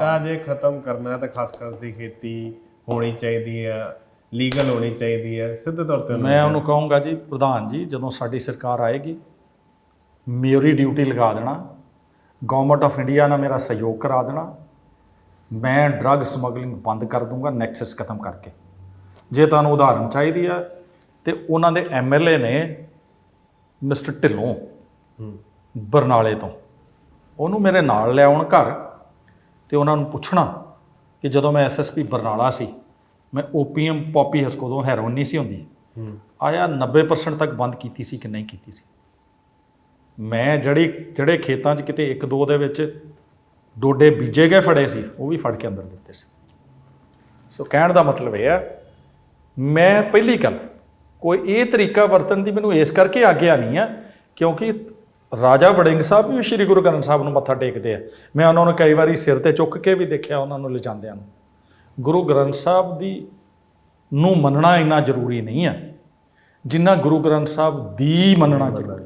ਤਾਂ ਜੇ ਖਤਮ ਕਰਨਾ ਤਾਂ ਖਸਖਸ ਦੀ ਖੇਤੀ ਹੋਣੀ ਚਾਹੀਦੀ ਹੈ ਲੀਗਲ ਹੋਣੀ ਚਾਹੀਦੀ ਹੈ ਸਿੱਧੇ ਤੌਰ ਤੇ ਮੈਂ ਉਹਨੂੰ ਕਹੂੰਗਾ ਜੀ ਪ੍ਰਧਾਨ ਜੀ ਜਦੋਂ ਸਾਡੀ ਸਰਕਾਰ ਆਏਗੀ ਮੇਰੀ ਡਿਊਟੀ ਲਗਾ ਦੇਣਾ ਗਵਰਨਮੈਂਟ ਆਫ ਇੰਡੀਆ ਨਾਲ ਮੇਰਾ ਸਹਿਯੋਗ ਕਰਾ ਦੇਣਾ ਮੈਂ ਡਰੱਗ ਸਮਗਲਿੰਗ ਬੰਦ ਕਰ ਦੂੰਗਾ ਨੈਕਸਸ ਖਤਮ ਕਰਕੇ। ਜੇ ਤੁਹਾਨੂੰ ਉਦਾਹਰਣ ਚਾਹੀਦੀ ਆ ਤੇ ਉਹਨਾਂ ਦੇ ਐਮਐਲਏ ਨੇ ਮਿਸਟਰ ਢਿੱਲੋਂ ਬਰਨਾਲੇ ਤੋਂ ਉਹਨੂੰ ਮੇਰੇ ਨਾਲ ਲਿਆਉਣ ਘਰ ਤੇ ਉਹਨਾਂ ਨੂੰ ਪੁੱਛਣਾ ਕਿ ਜਦੋਂ ਮੈਂ ਐਸਐਸਪੀ ਬਰਨਾਲਾ ਸੀ ਮੈਂ ਓਪੀਐਮ ਪੌਪੀ ਹਸ ਕੋਲੋਂ ਹੈਰੋਇਨ ਨਹੀਂ ਸੀ ਹੁੰਦੀ। ਆਇਆ 90% ਤੱਕ ਬੰਦ ਕੀਤੀ ਸੀ ਕਿ ਨਹੀਂ ਕੀਤੀ ਸੀ। ਮੈਂ ਜਿਹੜੀ ਜਿਹੜੇ ਖੇਤਾਂ 'ਚ ਕਿਤੇ ਇੱਕ ਦੋ ਦੇ ਵਿੱਚ ਡੋਡੇ ਬੀਜੇ ਗਏ ਫੜੇ ਸੀ ਉਹ ਵੀ ਫੜ ਕੇ ਅੰਦਰ ਦਿੱਤੇ ਸੀ। ਸੋ ਕਹਿਣ ਦਾ ਮਤਲਬ ਇਹ ਹੈ ਮੈਂ ਪਹਿਲੀ ਗੱਲ ਕੋਈ ਇਹ ਤਰੀਕਾ ਵਰਤਣ ਦੀ ਮੈਨੂੰ ਇਸ ਕਰਕੇ ਆਗਿਆ ਨਹੀਂ ਆ ਕਿਉਂਕਿ ਰਾਜਾ ਵੜਿੰਗ ਸਾਹਿਬ ਵੀ ਸ੍ਰੀ ਗੁਰੂ ਗ੍ਰੰਥ ਸਾਹਿਬ ਨੂੰ ਮੱਥਾ ਟੇਕਦੇ ਆ। ਮੈਂ ਉਹਨਾਂ ਨੂੰ ਕਈ ਵਾਰੀ ਸਿਰ ਤੇ ਚੁੱਕ ਕੇ ਵੀ ਦੇਖਿਆ ਉਹਨਾਂ ਨੂੰ ਲਿਜਾਂਦਿਆਂ ਨੂੰ। ਗੁਰੂ ਗ੍ਰੰਥ ਸਾਹਿਬ ਦੀ ਨੂੰ ਮੰਨਣਾ ਇੰਨਾ ਜ਼ਰੂਰੀ ਨਹੀਂ ਹੈ ਜਿੰਨਾ ਗੁਰੂ ਗ੍ਰੰਥ ਸਾਹਿਬ ਦੀ ਮੰਨਣਾ ਜ਼ਰੂਰੀ।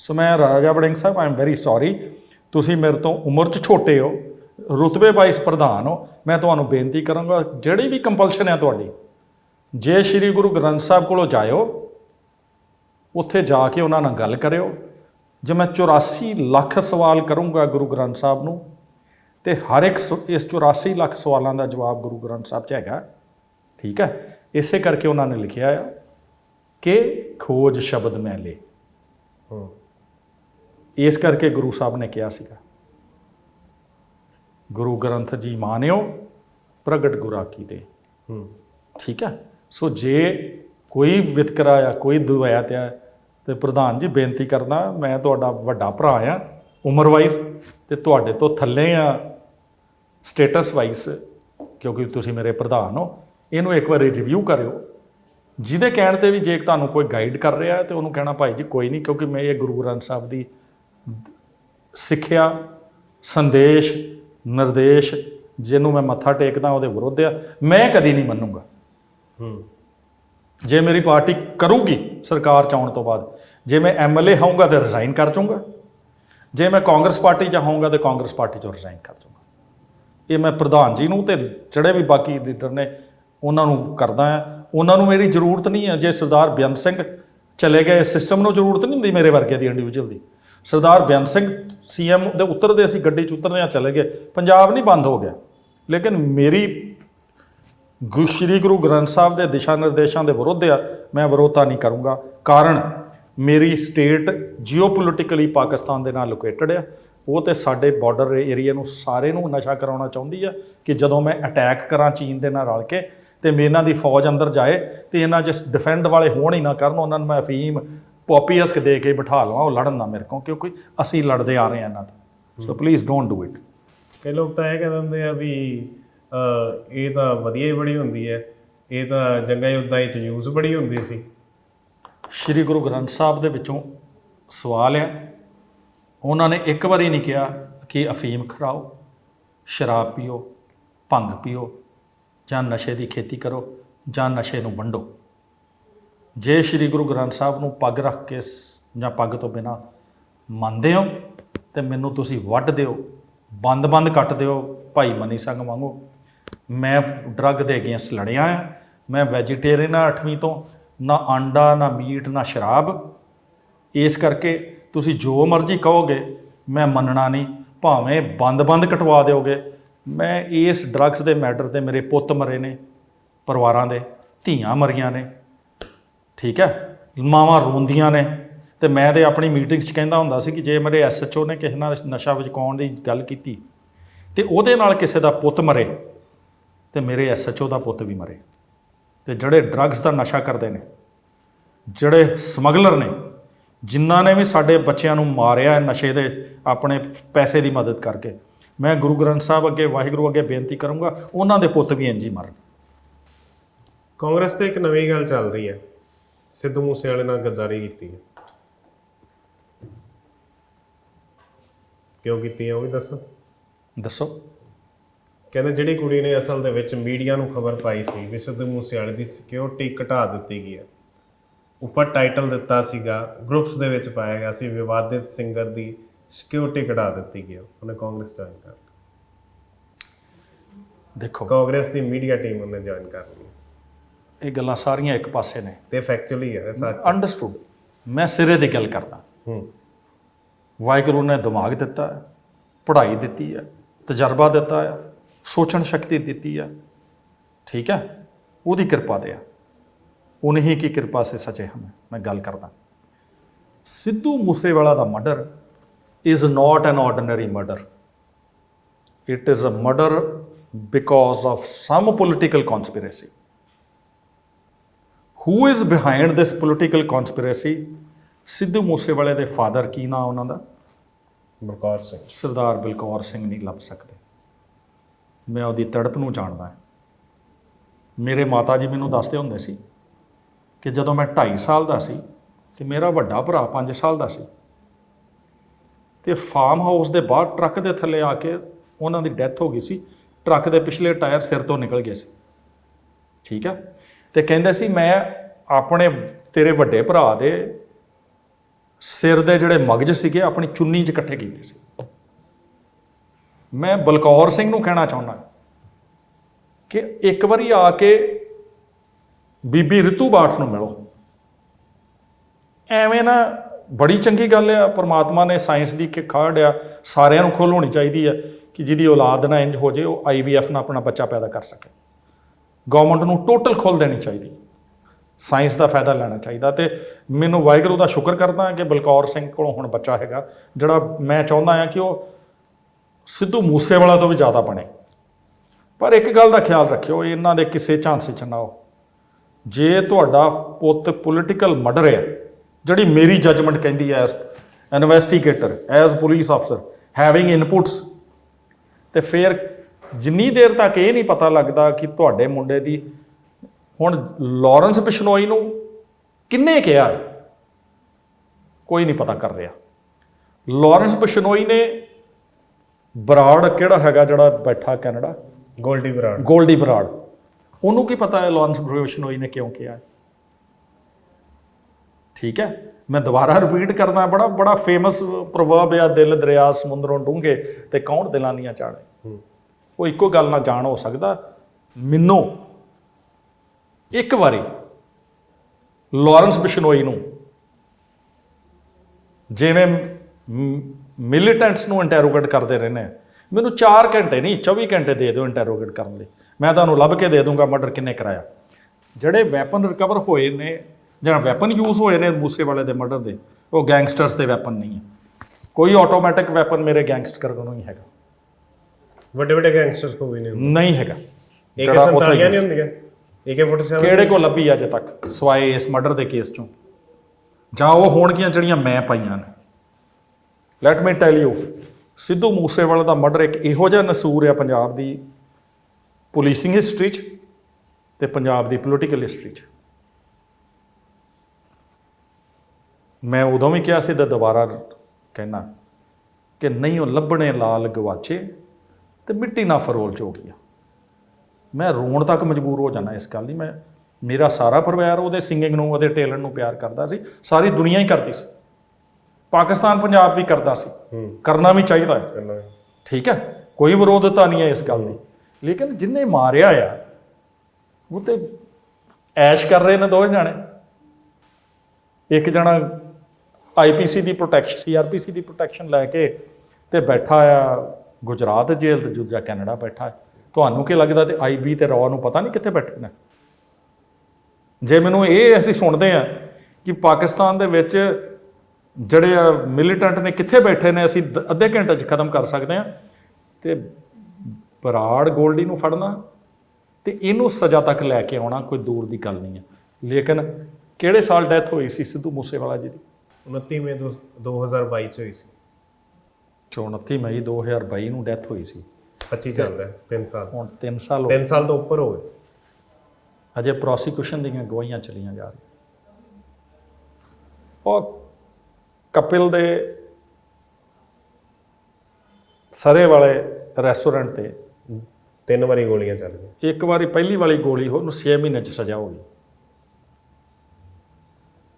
ਸੋ ਮੈਂ Raja Warring Sahib I am very sorry ਤੁਸੀਂ ਮੇਰੇ ਤੋਂ ਉਮਰ 'ਚ ਛੋਟੇ ਹੋ, ਰੁਤਬੇ ਵਾਈਸ ਪ੍ਰਧਾਨ ਹੋ, ਮੈਂ ਤੁਹਾਨੂੰ ਬੇਨਤੀ ਕਰਾਂਗਾ, ਜਿਹੜੀ ਵੀ ਕੰਪਲਸ਼ਨ ਹੈ ਤੁਹਾਡੀ, ਜੇ ਸ੍ਰੀ ਗੁਰੂ ਗ੍ਰੰਥ ਸਾਹਿਬ ਕੋਲੋਂ ਜਾਇਓ, ਉੱਥੇ ਜਾ ਕੇ ਉਹਨਾਂ ਨਾਲ ਗੱਲ ਕਰਿਓ ਜੇ ਮੈਂ 84 ਲੱਖ ਸਵਾਲ ਕਰੂੰਗਾ ਗੁਰੂ ਗ੍ਰੰਥ ਸਾਹਿਬ ਨੂੰ ਤੇ ਹਰ ਇੱਕ ਇਸ 84 ਲੱਖ ਸਵਾਲਾਂ ਦਾ ਜਵਾਬ ਗੁਰੂ ਗ੍ਰੰਥ ਸਾਹਿਬ 'ਚ ਹੈਗਾ। ਠੀਕ ਹੈ? ਇਸੇ ਕਰਕੇ ਉਹਨਾਂ ਨੇ ਲਿਖਿਆ ਆ ਕਿ ਖੋਜ ਸ਼ਬਦ ਮੈਂ ਲੇ। ਹੂੰ। ਇਸ ਕਰਕੇ ਗੁਰੂ ਸਾਹਿਬ ਨੇ ਕਿਹਾ ਸੀਗਾ ਗੁਰੂ ਗ੍ਰੰਥ ਜੀ ਮਾਨਿਓ ਪ੍ਰਗਟ ਗੁਰਾ ਕੀ ਦੇ। ਹੂੰ। ਠੀਕ ਹੈ? ਸੋ ਜੇ ਕੋਈ ਵਿਤਕਰਾ ਆ ਕੋਈ ਦੁਆਇਤ ਆ ਤੇ ਪ੍ਰਧਾਨ ਜੀ, ਬੇਨਤੀ ਕਰਦਾ, ਮੈਂ ਤੁਹਾਡਾ ਵੱਡਾ ਭਰਾ ਆ, ਉਮਰ ਵਾਈਜ਼ ਤੇ ਤੁਹਾਡੇ ਤੋਂ ਥੱਲੇ ਆ ਸਟੇਟਸ ਵਾਈਜ਼ ਕਿਉਂਕਿ ਤੁਸੀਂ ਮੇਰੇ ਪ੍ਰਧਾਨ ਹੋ, ਇਹਨੂੰ ਇੱਕ ਵਾਰੀ ਰਿਵਿਊ ਕਰਿਓ। ਜਿਹਦੇ ਕਹਿਣ ਤੇ ਵੀ ਜੇ ਤੁਹਾਨੂੰ ਕੋਈ ਗਾਈਡ ਕਰ ਰਿਹਾ ਹੈ, ਤੇ ਉਹਨੂੰ ਕਹਿਣਾ, ਭਾਈ ਜੀ, ਕੋਈ ਨਹੀਂ, ਕਿਉਂਕਿ ਮੈਂ ਇਹ ਗੁਰੂ ਗ੍ਰੰਥ ਸਾਹਿਬ ਦੀ ਸਿੱਖਿਆ, ਸੰਦੇਸ਼, ਨਿਰਦੇਸ਼, ਜਿਹਨੂੰ ਮੈਂ ਮੱਥਾ ਟੇਕਦਾ, ਉਹਦੇ ਵਿਰੁੱਧ ਆ, ਮੈਂ ਕਦੀ ਨਹੀਂ ਮੰਨੂਗਾ। ਹੂੰ। ਜੇ ਮੇਰੀ ਪਾਰਟੀ ਕਰੂਗੀ ਸਰਕਾਰ ਚ ਆਉਣ ਤੋਂ ਬਾਅਦ, ਜੇ ਮੈਂ ਐਮਐਲਏ ਹੋਊਂਗਾ ਤਾਂ ਰਿਜ਼ਾਈਨ ਕਰ ਜਾਊਂਗਾ ਜੇ ਮੈਂ ਕਾਂਗਰਸ ਪਾਰਟੀ ਚ ਹੋਊਂਗਾ ਤਾਂ ਕਾਂਗਰਸ ਪਾਰਟੀ ਚੋਂ ਰਿਜ਼ਾਈਨ ਕਰ ਜਾਊਂਗਾ ਇਹ ਮੈਂ ਪ੍ਰਧਾਨ ਜੀ ਨੂੰ ਤੇ ਜਿਹੜੇ ਵੀ ਬਾਕੀ ਲੀਡਰ ਨੇ, ਉਹਨਾਂ ਨੂੰ ਕਰਦਾ ਆ ਉਹਨਾਂ ਨੂੰ ਮੇਰੀ ਜ਼ਰੂਰਤ ਨਹੀਂ ਹੈ। ਜੇ ਸਰਦਾਰ ਬੇਅੰਤ ਸਿੰਘ ਚਲੇ ਗਏ ਸਿਸਟਮ ਨੂੰ ਜ਼ਰੂਰਤ ਨਹੀਂ ਹੁੰਦੀ ਮੇਰੇ ਵਰਗੇ ਦੀ ਇੰਡੀਵਿਜੂਅਲ ਦੀ। ਸਰਦਾਰ ਬੇਅੰਤ ਸਿੰਘ ਸੀਐਮ ਦੇ ਉੱਤਰਦੇ ਅਸੀਂ ਗੱਡੀ ਚ ਉਤਰਦੇ ਆ ਚਲੇ ਗਏ। ਪੰਜਾਬ ਨਹੀਂ ਬੰਦ ਹੋ ਗਿਆ। ਲੇਕਿਨ ਮੇਰੀ ਸ਼੍ਰੀ ਗੁਰੂ ਗ੍ਰੰਥ ਸਾਹਿਬ ਦੇ ਦਿਸ਼ਾ ਨਿਰਦੇਸ਼ਾਂ ਦੇ ਵਿਰੁੱਧ ਆ, ਮੈਂ ਵਿਰੋਧਤਾ ਨਹੀਂ ਕਰੂੰਗਾ। ਕਾਰਨ, ਮੇਰੀ ਸਟੇਟ ਜੀਓਪੋਲਿਟਿਕਲੀ ਪਾਕਿਸਤਾਨ ਦੇ ਨਾਲ ਲੋਕੇਟਡ ਆ। ਉਹ ਤੇ ਸਾਡੇ ਬਾਰਡਰ ਏਰੀਆ ਨੂੰ ਸਾਰੇ ਨੂੰ ਨਸ਼ਾ ਕਰਾਉਣਾ ਚਾਹੁੰਦੀ ਆ ਕਿ ਜਦੋਂ ਮੈਂ ਅਟੈਕ ਕਰਾਂ ਚੀਨ ਦੇ ਨਾਲ ਰਲ ਕੇ ਤੇ ਮੇਰੇ ਇਹਨਾਂ ਦੀ ਫੌਜ ਅੰਦਰ ਜਾਏ ਤੇ ਇਹਨਾਂ ਜਿਸ ਡਿਫੈਂਡ ਵਾਲੇ ਹੋਣ ਹੀ ਨਾ ਕਰਨ, ਉਹਨਾਂ ਨੂੰ ਮੈਂ ਅਫੀਮ ਪੋਪੀਅਸਕ ਦੇ ਕੇ ਬਿਠਾ ਲਵਾਂ, ਉਹ ਲੜਨ ਨਾ ਮੇਰੇ ਕੋਲ, ਕਿਉਂਕਿ ਅਸੀਂ ਲੜਦੇ ਆ ਰਹੇ ਹਾਂ ਇਹਨਾਂ ਤੋਂ। So please don't do it ਕਈ ਲੋਕ ਤਾਂ ਇਹ ਕਹਿ ਦਿੰਦੇ ਆ ਵੀ ਇਹ ਤਾਂ ਵਧੀਆ ਹੀ ਬੜੀ ਹੁੰਦੀ ਹੈ। ਇਹ ਤਾਂ ਜੰਗਾਂ ਯੁੱਧਾਂ ਵਿੱਚ ਯੂਜ਼ ਬੜੀ ਹੁੰਦੀ ਸੀ। ਸ਼੍ਰੀ ਗੁਰੂ ਗ੍ਰੰਥ ਸਾਹਿਬ ਦੇ ਵਿੱਚੋਂ ਸਵਾਲ ਹੈ। ਉਹਨਾਂ ਨੇ ਇੱਕ ਵਾਰੀ ਨਹੀਂ ਕਿਹਾ ਕਿ ਅਫੀਮ ਖਾਓ, ਸ਼ਰਾਬ ਪੀਓ, ਭੰਗ ਪੀਓ, ਜਾਂ ਨਸ਼ੇ ਦੀ ਖੇਤੀ ਕਰੋ, ਜਾਂ ਨਸ਼ੇ ਨੂੰ ਵੰਡੋ। ਜੇ ਸ਼੍ਰੀ ਗੁਰੂ ਗ੍ਰੰਥ ਸਾਹਿਬ ਨੂੰ ਪੱਗ ਰੱਖ ਕੇ ਜਾਂ ਪੱਗ ਤੋਂ ਬਿਨਾ ਮੰਨਦੇ ਹੋ, ਤੇ ਮੈਨੂੰ ਤੁਸੀਂ ਵੱਢ ਦਿਓ, ਬੰਦ-ਬੰਦ ਕੱਟ ਦਿਓ, ਭਾਈ ਮਨੀ ਸਿੰਘ ਵਾਂਗੂ। ਮੈਂ ਡਰੱਗ ਦੇ ਅਗੇਂਸਟ ਲੜਿਆ ਆ ਮੈਂ ਵੈਜੀਟੇਰੀਅਨ ਆ 8ਵੀਂ ਤੋਂ। ਨਾ ਆਂਡਾ ਨਾ ਮੀਟ, ਨਾ ਸ਼ਰਾਬ। ਇਸ ਕਰਕੇ ਤੁਸੀਂ ਜੋ ਮਰਜ਼ੀ ਕਹੋਗੇ, ਮੈਂ ਮੰਨਣਾ ਨਹੀਂ। ਭਾਵੇਂ ਬੰਦ-ਬੰਦ ਕਟਵਾ ਦਿਓਗੇ। ਮੈਂ ਇਸ ਡਰੱਗਸ ਦੇ ਮੈਟਰ ਤੇ ਮੇਰੇ ਪੁੱਤ ਮਰੇ ਨੇ, ਪਰਿਵਾਰਾਂ ਦੇ, ਧੀਆਂ ਮਰੀਆਂ ਨੇ। ਠੀਕ ਹੈ? ਮਾਵਾਂ ਰੋਂਦੀਆਂ ਨੇ। ਤੇ ਮੈਂ ਤੇ ਆਪਣੀ ਮੀਟਿੰਗਸ 'ਚ ਕਹਿੰਦਾ ਹੁੰਦਾ ਸੀ ਕਿ ਜੇ ਮੇਰੇ ਐਸਐਚਓ ਨੇ ਕਿਸੇ ਨਾਲ ਨਸ਼ਾ ਵਿਚਕਾਉਣ ਦੀ ਗੱਲ ਕੀਤੀ, ਤੇ ਉਹਦੇ ਨਾਲ ਕਿਸੇ ਦਾ ਪੁੱਤ ਮਰੇ। ਤੇ ਮੇਰੇ ਐਸਐਚਓ ਦਾ ਪੁੱਤ ਵੀ ਮਰੇ। ਤੇ ਜਿਹੜੇ ਡਰੱਗਸ ਦਾ ਨਸ਼ਾ ਕਰਦੇ ਨੇ ਜਿਹੜੇ ਸਮਗਲਰ ਨੇ ਜਿਨ੍ਹਾਂ ਨੇ ਵੀ ਸਾਡੇ ਬੱਚਿਆਂ ਨੂੰ ਮਾਰਿਆ ਨਸ਼ੇ ਦੇ ਆਪਣੇ ਪੈਸੇ ਦੀ ਮਦਦ ਕਰਕੇ ਮੈਂ ਗੁਰੂ ਗ੍ਰੰਥ ਸਾਹਿਬ ਅੱਗੇ ਵਾਹਿਗੁਰੂ ਅੱਗੇ ਬੇਨਤੀ ਕਰੂੰਗਾ ਉਹਨਾਂ ਦੇ ਪੁੱਤ ਵੀ ਹੀ ਮਰਨ। ਕਾਂਗਰਸ ਤੇ ਇੱਕ ਨਵੀਂ ਗੱਲ ਚੱਲ ਰਹੀ ਹੈ। ਸਿੱਧੂ ਮੂਸੇਵਾਲੇ ਨਾਲ ਗੱਦਾਰੀ ਕੀਤੀ ਹੈ। ਕਿਉਂ ਕੀਤੀ ਹੈ ਉਹ ਵੀ ਦੱਸੋ? ਦੱਸੋ। ਕਹਿੰਦੇ ਜਿਹੜੀ ਕੁੜੀ ਨੇ ਅਸਲ ਦੇ ਵਿੱਚ ਮੀਡੀਆ ਨੂੰ ਖਬਰ ਪਾਈ ਸੀ ਵੀ ਸਿੱਧੂ ਮੂਸੇਵਾਲੇ ਦੀ ਸਿਕਿਉਰਿਟੀ ਘਟਾ ਦਿੱਤੀ ਗਈ ਹੈ। ਉੱਪਰ ਟਾਈਟਲ ਦਿੱਤਾ ਸੀਗਾ ਗਰੁੱਪਸ ਦੇ ਵਿੱਚ ਪਾਇਆ ਗਿਆ ਸੀ ਵਿਵਾਦਿਤ ਸਿੰਗਰ ਦੀ ਸਿਕਿਉਰਿਟੀ ਘਟਾ ਦਿੱਤੀ ਗਈ। ਉਹਨੇ ਕਾਂਗਰਸ ਜੁਆਇਨ ਕਰ। ਦੇਖੋ। ਕਾਂਗਰਸ ਦੀ ਮੀਡੀਆ ਟੀਮ ਉਹਨੇ ਜੁਆਇਨ ਕਰ ਲਈ। ਇਹ ਗੱਲਾਂ ਸਾਰੀਆਂ ਇੱਕ ਪਾਸੇ ਨੇ। ਤੇ ਫੈਕਚੁਅਲੀ ਹੈ ਸੱਚ ਅੰਡਰਸਟੂਡ ਮੈਂ ਸਿਰੇ ਦੀ ਗੱਲ ਕਰਦਾ। ਹੂੰ। ਵਾਹਿਗੁਰੂ ਨੇ ਦਿਮਾਗ ਦਿੱਤਾ ਹੈ ਪੜ੍ਹਾਈ ਦਿੱਤੀ ਹੈ ਤਜਰਬਾ ਦਿੱਤਾ ਹੈ ਸੋਚਣ ਸ਼ਕਤੀ ਦਿੱਤੀ ਹੈ ਠੀਕ ਹੈ ਉਹਦੀ ਕਿਰਪਾ ਤੇ ਆ। ਉਨਹੀ ਕੀ ਕਿਰਪਾ ਸੇ ਸਚੇ ਹਮ। ਮੈਂ ਗੱਲ ਕਰਦਾ। ਸਿੱਧੂ ਮੂਸੇਵਾਲਾ ਦਾ murder is not an ordinary murder it is a murder because of some political conspiracy who is behind this political conspiracy Sidhu ਮੂਸੇਵਾਲੇ ਦੇ ਫਾਦਰ ਕੀ ਨਾਮ ਉਹਨਾਂ ਦਾ? ਬਲਕੌਰ ਸਿੰਘ। ਸਰਦਾਰ ਬਲਕੌਰ ਸਿੰਘ ਨਹੀਂ ਲੱਭ ਸਕਦੇ। ਮੈਂ ਉਹਦੀ ਤੜਪ ਨੂੰ ਜਾਣਦਾ ਮੇਰੇ ਮਾਤਾ ਜੀ ਮੈਨੂੰ ਦੱਸਦੇ ਹੁੰਦੇ ਸੀ ਕਿ ਜਦੋਂ ਮੈਂ 2.5 ਸਾਲ ਦਾ ਸੀ ਤੇ ਮੇਰਾ ਵੱਡਾ ਭਰਾ 5 ਸਾਲ ਦਾ ਸੀ, ਤੇ ਫਾਰਮ ਹਾਊਸ ਦੇ ਬਾਹਰ ਟਰੱਕ ਦੇ ਥੱਲੇ ਆ ਕੇ ਉਹਨਾਂ ਦੀ ਡੈਥ ਹੋ ਗਈ ਸੀ, ਟਰੱਕ ਦੇ ਪਿਛਲੇ ਟਾਇਰ ਸਿਰ ਤੋਂ ਨਿਕਲ ਗਏ ਸੀ। ਠੀਕ ਹੈ ਤੇ ਕਹਿੰਦੇ ਸੀ, ਮੈਂ ਆਪਣੇ ਤੇਰੇ ਵੱਡੇ ਭਰਾ ਦੇ ਸਿਰ ਦੇ ਜਿਹੜੇ ਮਗਜ ਸੀਗੇ, ਆਪਣੀ ਚੁੰਨੀ 'ਚ ਇਕੱਠੇ ਕੀਤੇ ਸੀ। ਮੈਂ ਬਲਕੌਰ ਸਿੰਘ ਨੂੰ ਕਹਿਣਾ ਚਾਹੁੰਦਾ ਕਿ ਇੱਕ ਵਾਰੀ ਆ ਕੇ ਬੀਬੀ ਰਿਤੂ ਬਾਠ ਨੂੰ ਮਿਲੋ। ਐਵੇਂ ਨਾ ਬੜੀ ਚੰਗੀ ਗੱਲ ਆ, ਪਰਮਾਤਮਾ ਨੇ ਸਾਇੰਸ ਦੀ ਕਿ ਖਾੜ ਆ, ਸਾਰਿਆਂ ਨੂੰ ਖੋਲ ਹੋਣੀ ਚਾਹੀਦੀ ਆ ਕਿ ਜਿਹਦੀ ਔਲਾਦ ਨਾ ਇੰਜ ਹੋ ਜੇ, ਉਹ ਆਈਵੀਐਫ ਨਾਲ ਆਪਣਾ ਬੱਚਾ ਪੈਦਾ ਕਰ ਸਕੇ। ਗਵਰਨਮੈਂਟ ਨੂੰ ਟੋਟਲ ਖੋਲ ਦੇਣੀ ਚਾਹੀਦੀ। ਸਾਇੰਸ ਦਾ ਫਾਇਦਾ ਲੈਣਾ ਚਾਹੀਦਾ ਤੇ ਮੈਨੂੰ ਵਾਹਿਗੁਰੂ ਦਾ ਸ਼ੁਕਰ ਕਰਦਾ ਕਿ ਬਲਕੌਰ ਸਿੰਘ ਕੋਲੋਂ ਹੁਣ ਬੱਚਾ ਹੈਗਾ, ਜਿਹੜਾ ਮੈਂ ਚਾਹੁੰਦਾ ਹਾਂ ਕਿ ਉਹ ਸਿੱਧੂ ਮੂਸੇਵਾਲਾ ਤੋਂ ਵੀ ਜ਼ਿਆਦਾ ਬਣੇ। ਪਰ ਇੱਕ ਗੱਲ ਦਾ ਖਿਆਲ ਰੱਖਿਓ, ਇਹਨਾਂ ਦੇ ਕਿਸੇ ਝਾਂਸੇ ਚ ਨਾ ਹੋ ਜੇ ਤੁਹਾਡਾ ਪੁੱਤ ਪੋਲਿਟੀਕਲ ਮਰਡਰ ਹੈ, ਜਿਹੜੀ ਮੇਰੀ ਜੱਜਮੈਂਟ ਕਹਿੰਦੀ ਹੈ ਐਸ ਇਨਵੈਸਟੀਗੇਟਰ ਐਸ ਪੁਲਿਸ ਅਫਸਰ ਹੈਵਿੰਗ ਇਨਪੁਟਸ ਤੇ ਫਿਰ ਜਿੰਨੀ ਦੇਰ ਤੱਕ ਇਹ ਨਹੀਂ ਪਤਾ ਲੱਗਦਾ ਕਿ ਤੁਹਾਡੇ ਮੁੰਡੇ ਦੀ ਹੁਣ ਲਾਰੈਂਸ ਬਿਸ਼ਨੋਈ ਨੂੰ ਕਿੰਨੇ ਕਿਹਾ ਕੋਈ ਨਹੀਂ ਪਤਾ ਕਰ ਰਿਹਾ। ਲਾਰੈਂਸ ਬਿਸ਼ਨੋਈ ਨੇ ਬਰਾੜ ਕਿਹੜਾ ਹੈਗਾ ਜਿਹੜਾ ਬੈਠਾ ਕੈਨੇਡਾ? ਗੋਲਡੀ ਬਰਾੜ। ਗੋਲਡੀ ਬਰਾੜ। ਉਹਨੂੰ ਕੀ ਪਤਾ ਹੈ ਲਾਰੈਂਸ ਬਿਸ਼ਨੋਈ ਨੇ ਕਿਉਂ ਕਿਹਾ? ਠੀਕ ਹੈ। ਮੈਂ ਦੁਬਾਰਾ ਰਿਪੀਟ ਕਰਦਾ ਬੜਾ ਬੜਾ ਫੇਮਸ ਪ੍ਰਵਰਬ ਆ ਦਿਲ ਦਰਿਆ ਸਮੁੰਦਰੋਂ ਡੂੰਘੇ ਤੇ ਕੌਣ ਦਿਲਾਂ ਦੀਆਂ ਜਾਣੇ ਹੂੰ। ਉਹ ਇੱਕੋ ਗੱਲ ਨਾਲ ਜਾਣ ਹੋ ਸਕਦਾ। ਮੈਨੂੰ ਇੱਕ ਵਾਰੀ ਲਾਰੈਂਸ ਬਿਸ਼ਨੋਈ ਨੂੰ ਜਿਵੇਂ ਮਿਲੀਟੈਂਟਸ ਨੂੰ ਇੰਟਰੋਗੇਟ ਕਰਦੇ ਰਹਿੰਦੇ ਆ। ਮੈਨੂੰ 4 ਘੰਟੇ ਨਹੀਂ 24 ਘੰਟੇ ਦੇ ਦਿਓ ਇੰਟਰੋਗੇਟ ਕਰਨ ਲਈ। ਮੈਂ ਤੁਹਾਨੂੰ ਲੱਭ ਕੇ ਦੇ ਦੂੰਗਾ ਮਰਡਰ ਕਿੰਨੇ ਕਰਾਇਆ। ਜਿਹੜੇ ਵੈਪਨ ਰਿਕਵਰ ਹੋਏ ਨੇ ਜਾਂ ਵੈਪਨ ਯੂਜ਼ ਹੋਏ ਨੇ ਮੂਸੇ ਵਾਲੇ ਦੇ ਮਰਡਰ ਦੇ ਉਹ ਗੈਂਗਸਟਰਸ ਦੇ ਵੈਪਨ ਨਹੀਂ ਹੈ ਕੋਈ ਆਟੋਮੈਟਿਕ ਵੈਪਨ ਮੇਰੇ ਗੈਂਗਸਟਰ ਕੋਲ ਨਹੀਂ ਹੈਗਾ। ਵੱਡੇ ਵੱਡੇ ਗੈਂਗਸਟਰਸ ਕੋ ਵੀ ਨਹੀਂ ਨਹੀਂ ਹੈਗਾ। ਉੱਥੇ 47 ਨਹੀਂ ਹੁੰਦੀਆਂ? ਏਕੇ 47 ਕਿਹੜੇ ਕੋ ਲੱਭੀ ਅਜੇ ਤੱਕ? ਸਵਾਏ ਇਸ ਮਰਡਰ ਦੇ ਕੇਸ ਚੋਂ। ਜਾਂ ਉਹ ਹੋਣਗੀਆਂ ਜਿਹੜੀਆਂ ਮੈਂ ਪਾਈਆਂ ਨੇ। Let me tell you Sidhu Moosewala the murder ਇੱਕ ਇਹੋ ਜਿਹਾ ਨਸੂਰ ਆ ਪੰਜਾਬ ਦੀ ਪੁਲਿਸਿੰਗ ਹਿਸਟਰੀ 'ਚ ਤੇ ਪੰਜਾਬ ਦੀ ਪੋਲੀਟੀਕਲ ਹਿਸਟਰੀ 'ਚ। ਮੈਂ ਉਦੋਂ ਵੀ ਕਿਹਾ ਸੀ ਤੇ ਦੁਬਾਰਾ ਕਹਿਣਾ ਕਿ ਨਹੀਂ, ਉਹ ਲੱਭਣੇ ਲਾਲ ਗਵਾਚੇ ਤੇ ਮਿੱਟੀ ਨਾ ਫਰੋਲ ਚੋਗੀਆਂ ਮੈਂ ਰੋਣ ਤੱਕ ਮਜਬੂਰ ਹੋ ਜਾਣਾ ਇਸ ਗੱਲ ਲਈ। ਮੈਂ, ਮੇਰਾ ਸਾਰਾ ਪਰਿਵਾਰ ਉਹਦੇ ਸਿੰਗਿੰਗ ਨੂੰ, ਉਹਦੇ ਟੈਲੈਂਟ ਨੂੰ ਪਿਆਰ ਕਰਦਾ ਸੀ। ਸਾਰੀ ਦੁਨੀਆ ਹੀ ਕਰਦੀ ਸੀ। ਪਾਕਿਸਤਾਨ ਪੰਜਾਬ ਵੀ ਕਰਦਾ ਸੀ। ਕਰਨਾ ਵੀ ਚਾਹੀਦਾ ਹੈ। ਠੀਕ ਹੈ? ਕੋਈ ਵਿਰੋਧਤਾ ਨਹੀਂ ਹੈ ਇਸ ਗੱਲ ਦੀ। ਲੇਕਿਨ ਜਿੰਨੇ ਮਾਰਿਆ ਆ ਉਹ ਤੇ ਐਸ਼ ਕਰ ਰਹੇ ਨੇ ਦੋਵੇਂ ਜਾਣੇ। ਇੱਕ ਜਣਾ ਆਈਪੀਸੀ ਦੀ ਪ੍ਰੋਟੈਕਸ਼ਨ ਸੀਆਰਪੀਸੀ ਦੀ ਪ੍ਰੋਟੈਕਸ਼ਨ ਲੈ ਕੇ ਤੇ ਬੈਠਾ ਆ ਗੁਜਰਾਤ ਜੇਲ੍ਹ ਤੇ ਦੂਜਾ ਕੈਨੇਡਾ ਬੈਠਾ ਤੁਹਾਨੂੰ ਕੀ ਲੱਗਦਾ ਤੇ ਆਈਬੀ ਤੇ ਰੌ ਨੂੰ ਪਤਾ ਨਹੀਂ ਕਿੱਥੇ ਬੈਠੇ ਨੇ? ਜੇ ਮੈਨੂੰ ਇਹ ਅਸੀਂ ਸੁਣਦੇ ਆ ਕਿ ਪਾਕਿਸਤਾਨ ਦੇ ਵਿੱਚ ਜਿਹੜੇ ਮਿਲੀਟੈਂਟ ਨੇ ਕਿੱਥੇ ਬੈਠੇ ਨੇ ਅਸੀਂ ਅੱਧੇ ਘੰਟੇ 'ਚ ਖਤਮ ਕਰ ਸਕਦੇ ਆ ਤੇ ਬਰਾੜ ਗੋਲਡੀ ਨੂੰ ਫੜਨਾ ਤੇ ਇਹਨੂੰ ਸਜ਼ਾ ਤੱਕ ਲੈ ਕੇ ਆਉਣਾ ਕੋਈ ਦੂਰ ਦੀ ਗੱਲ ਨਹੀਂ ਹੈ। ਲੇਕਿਨ ਕਿਹੜੇ ਸਾਲ ਡੈਥ ਹੋਈ ਸੀ ਸਿੱਧੂ ਮੂਸੇਵਾਲਾ ਜੀ ਦੀ? 29 ਮਈ ਦੋ- 2022 ਚ ਹੋਈ ਸੀ। 29 ਮਈ 2022 ਨੂੰ ਡੈਥ ਹੋਈ ਸੀ। 25 ਚੱਲ ਰਿਹਾ 3 ਸਾਲ। ਹੁਣ 3 ਸਾਲ ਹੋ 3 ਸਾਲ ਤੋਂ ਉੱਪਰ ਹੋ ਗਏ। ਅਜੇ ਪ੍ਰੋਸੀਕਿਊਸ਼ਨ ਦੀਆਂ ਗਵਾਹੀਆਂ ਚਲੀਆਂ ਜਾ ਰਹੀਆਂ। ਉਹ ਕਪਿਲ ਦੇ ਸਰੇ ਵਾਲੇ ਰੈਸਟੋਰੈਂਟ ਤੇ ਤਿੰਨ ਵਾਰੀ ਗੋਲੀਆਂ ਚੱਲ ਗਈਆਂ। ਇੱਕ ਵਾਰੀ ਪਹਿਲੀ ਵਾਲੀ ਗੋਲੀ ਉਹਨੂੰ 6 ਮਹੀਨੇ ਚ ਸਜ਼ਾ ਹੋ ਗਈ।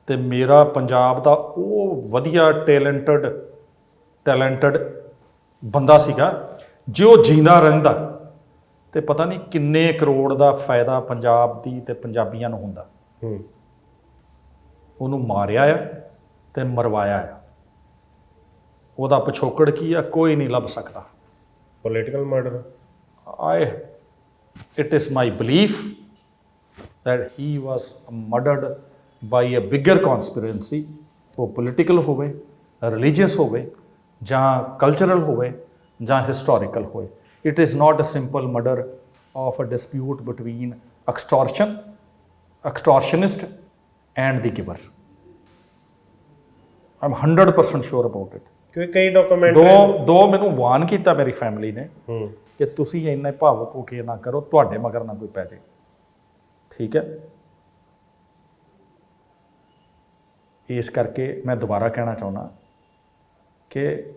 ਤੇ ਮੇਰਾ ਪੰਜਾਬ ਦਾ ਉਹ ਵਧੀਆ ਟੈਲੈਂਟਡ ਟੈਲੈਂਟਡ ਬੰਦਾ ਸੀਗਾ ਜੇ ਉਹ ਜਿੰਦਾ ਰਹਿੰਦਾ ਤੇ ਪਤਾ ਨਹੀਂ ਕਿੰਨੇ ਕਰੋੜ ਦਾ ਫਾਇਦਾ ਪੰਜਾਬ ਦੀ ਤੇ ਪੰਜਾਬੀਆਂ ਨੂੰ ਹੁੰਦਾ। ਹੂੰ। ਉਹਨੂੰ ਮਾਰਿਆ ਆ। ਤੇ ਮਰਵਾਇਆ ਆ। ਉਹਦਾ ਪਿਛੋਕੜ ਕੀ ਆ? ਕੋਈ ਨਹੀਂ ਲੱਭ ਸਕਦਾ। Political murder I it is my belief that he was murdered by a bigger conspiracy ਉਹ ਪੋਲੀਟੀਕਲ ਹੋਵੇ ਰਿਲੀਜੀਅਸ ਹੋਵੇ ਜਾਂ ਕਲਚਰਲ ਹੋਵੇ ਜਾਂ ਹਿਸਟੋਰੀਕਲ ਹੋਵੇ। It is not a simple murder of a dispute between extortion extortionist and the giver i'm 100% sure about it. ਕਿਉਂਕਿ ਕਈ document ਦੋ ਦੋ ਮੈਨੂੰ ਵਾਨ ਕੀਤਾ ਮੇਰੀ ਫੈਮਿਲੀ ਨੇ ਹੂੰ। ਕਿ ਤੁਸੀਂ ਇੰਨੇ ਭਾਵੁਕ ਹੋ ਕੇ ਨਾ ਕਰੋ ਤੁਹਾਡੇ ਮਗਰ ਨਾ ਕੋਈ ਪੈ ਜਾਏ। ਠੀਕ ਹੈ? ਇਸ ਕਰਕੇ ਮੈਂ ਦੁਬਾਰਾ ਕਹਿਣਾ ਚਾਹੁੰਦਾ ਕਿ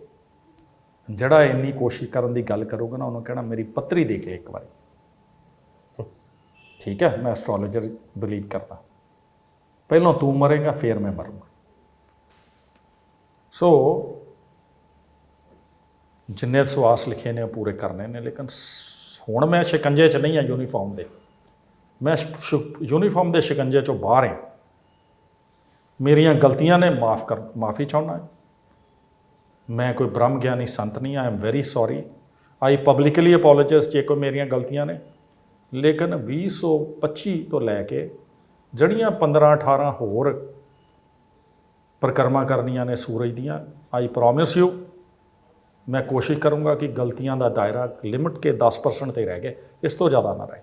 ਜਿਹੜਾ ਇੰਨੀ ਕੋਸ਼ਿਸ਼ ਕਰਨ ਦੀ ਗੱਲ ਕਰੂਗਾ ਨਾ ਉਹਨੂੰ ਕਹਿਣਾ ਮੇਰੀ ਪੱਤਰੀ ਦੇਖ ਲੈ ਇੱਕ ਵਾਰੀ। ਠੀਕ ਹੈ? ਮੈਂ ਐਸਟ੍ਰੋਲੋਜਰ ਬਲੀਵ ਕਰਦਾ। ਪਹਿਲਾਂ ਤੂੰ ਮਰੇਗਾ ਫਿਰ ਮੈਂ ਮਰੂੰਗਾ। ਸੋ ਜਿੰਨੇ ਸਵਾਸ ਲਿਖੇ ਨੇ ਉਹ ਪੂਰੇ ਕਰਨੇ ਨੇ, ਲੇਕਿਨ ਹੁਣ ਮੈਂ ਸ਼ਿਕੰਜੇ 'ਚ ਨਹੀਂ ਆ ਯੂਨੀਫਾਰਮ ਦੇ। ਮੈਂ ਯੂਨੀਫਾਰਮ ਦੇ ਸ਼ਿਕੰਜੇ 'ਚੋਂ ਬਾਹਰ ਹਾਂ ਮੇਰੀਆਂ ਗਲਤੀਆਂ ਨੇ, ਮਾਫ ਕਰ, ਮਾਫੀ ਚਾਹੁੰਦਾ ਹਾਂ ਮੈਂ ਕੋਈ ਬ੍ਰਹਮ ਗਿਆਨੀ ਸੰਤ ਨਹੀਂ I am very sorry I publicly apologise ਜੇ ਕੋਈ ਮੇਰੀਆਂ ਗਲਤੀਆਂ ਨੇ। ਲੇਕਿਨ 2025 ਤੋਂ ਲੈ ਕੇ, ਜਿਹੜੀਆਂ 15 18 ਹੋਰ ਪ੍ਰਕਰਮਾ ਕਰਨੀਆਂ ਨੇ ਸੂਰਜ ਦੀਆਂ ਆਈ ਪ੍ਰੋਮਿਸ ਯੂ ਮੈਂ ਕੋਸ਼ਿਸ਼ ਕਰੂੰਗਾ ਕਿ ਗਲਤੀਆਂ ਦਾ ਦਾਇਰਾ ਲਿਮਟ ਕੇ 10% ਤੇ ਰਹਿ ਗਏ ਇਸ ਤੋਂ ਜ਼ਿਆਦਾ ਨਾ ਰਹੇ।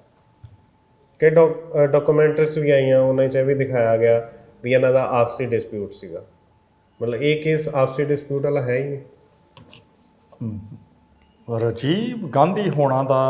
ਕਿ ਡਾਕੂਮੈਂਟਰੀਜ਼ ਵੀ ਆਈਆਂ ਉਹਨਾਂ 'ਚ ਇਹ ਵੀ ਦਿਖਾਇਆ ਗਿਆ ਵੀ ਇਹਨਾਂ ਦਾ ਆਪਸੀ ਡਿਸਪਿਊਟ ਸੀਗਾ। ਮਤਲਬ ਇਹ ਕੇਸ ਆਪਸੀ ਡਿਸਪਿਊਟ ਵਾਲਾ ਹੈ ਹੀ ਨਹੀਂ। ਰਾਜੀਵ ਗਾਂਧੀ ਹੋਣਾ ਦਾ